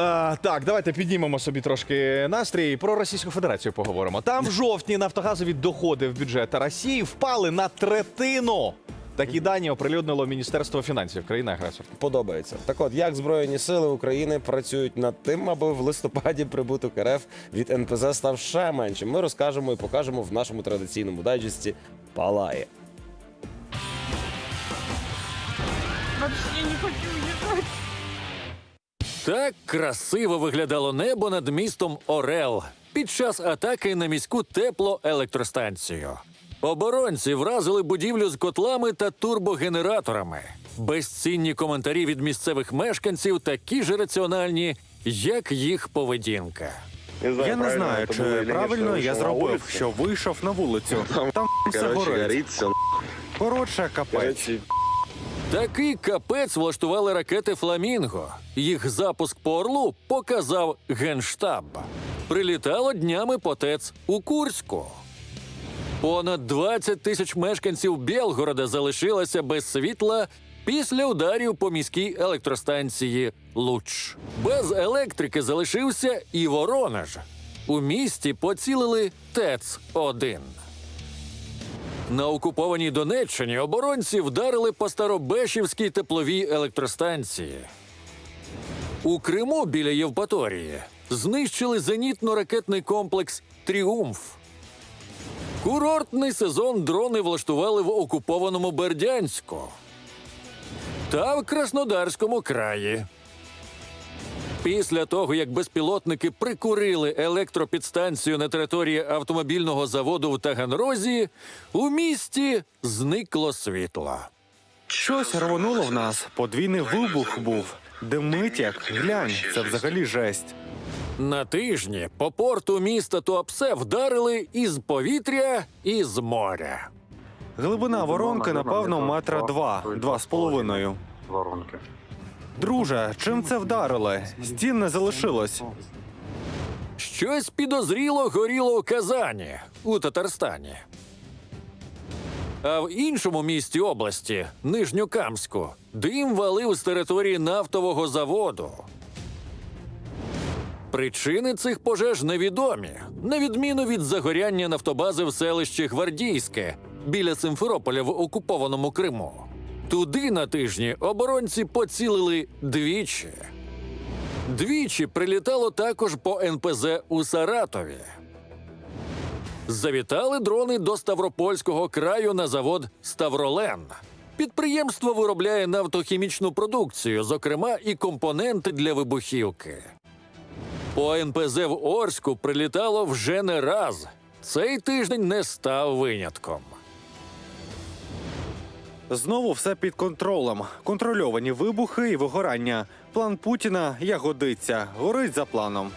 А, так, давайте піднімемо собі трошки настрій. Про Російську Федерацію поговоримо. Там в жовтні нафтогазові доходи в бюджет Росії впали на третину. Такі дані оприлюднило Міністерство фінансів країни агресор. Подобається. Так от, як Збройні сили України працюють над тим, аби в листопаді прибуток РФ від НПЗ став ще меншим. Ми розкажемо і покажемо в нашому традиційному дайджесті Палає. Вообще не хочу уезжать. Так красиво виглядало небо над містом Орел під час атаки на міську теплоелектростанцію. Оборонці вразили будівлю з котлами та турбогенераторами. Безцінні коментарі від місцевих мешканців такі ж раціональні, як їх поведінка. Я не знаю, чи правильно я зробив, що вийшов на вулицю. Там все горить. Коротше, капець. Такий капець влаштували ракети Фламінго. Їх запуск по орлу показав генштаб. Прилітало днями по ТЕЦ у Курську. Понад 20 тисяч мешканців Білгорода залишилося без світла після ударів по міській електростанції Луч. Без електрики залишився і Воронеж. У місті поцілили ТЕЦ 1 на окупованій Донеччині оборонці вдарили по Старобешівській тепловій електростанції. У Криму біля Євпаторії знищили зенітно-ракетний комплекс Тріумф. Курортний сезон дрони влаштували в окупованому Бердянську та в Краснодарському краї. Після того, як безпілотники прикурили електропідстанцію на території автомобільного заводу в Таганрозі, у місті зникло світло. Щось рвонуло в нас. Подвійний вибух був. Димить як глянь, це взагалі жесть. На тижні по порту міста Туапсе вдарили із повітря і з моря. Глибина воронки, напевно, метра два, два з половиною. воронки. Друже, чим це вдарили? Стін не залишилось. Щось підозріло горіло у Казані у Татарстані. А в іншому місті області, Нижньокамську, дим валив з території нафтового заводу. Причини цих пожеж невідомі, на відміну від загоряння нафтобази в селищі Гвардійське біля Симферополя в окупованому Криму. Туди на тижні оборонці поцілили двічі. Двічі прилітало також по НПЗ у Саратові. Завітали дрони до Ставропольського краю на завод Ставролен. Підприємство виробляє нафтохімічну продукцію, зокрема і компоненти для вибухівки. По НПЗ в Орську прилітало вже не раз. Цей тиждень не став винятком. Знову все під контролем. Контрольовані вибухи і вигорання. План Путіна ягодиться. годиться, горить за планом.